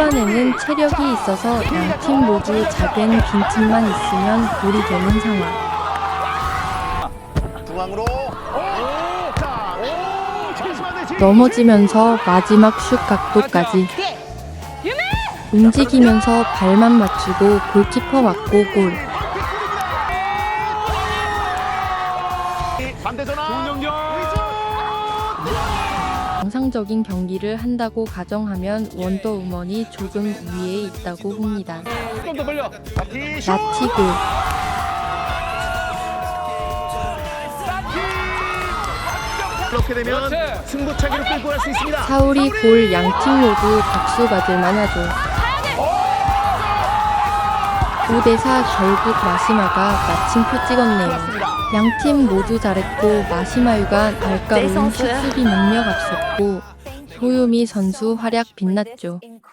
초반에는 체력이 있어서 양 팀 모두 작은 빈틈만 있으면 골이 되는 상황. 중앙으로. 넘어지면서 마지막 슛 각도까지 움직이면서 발만 맞추고 골키퍼 맞고 골. 반대 전환. 정상적인 경기를 한다고 가정하면 원더 우먼이 조금 위에 있다고 봅니다. 좀 더 벌려. 바퀴 슛. 나티골. 이렇게 되면. 승부차기로 끌고 갈 수 있습니다. 사울이 골 양팀 모두 박수 받을 만하죠. 5대4 결국 마시마가 마침표 찍었네요. 양팀 모두 잘했고 마시마유가 날카로운 슛수비 능력 앞섰고 소요미 선수 활약 빛났죠.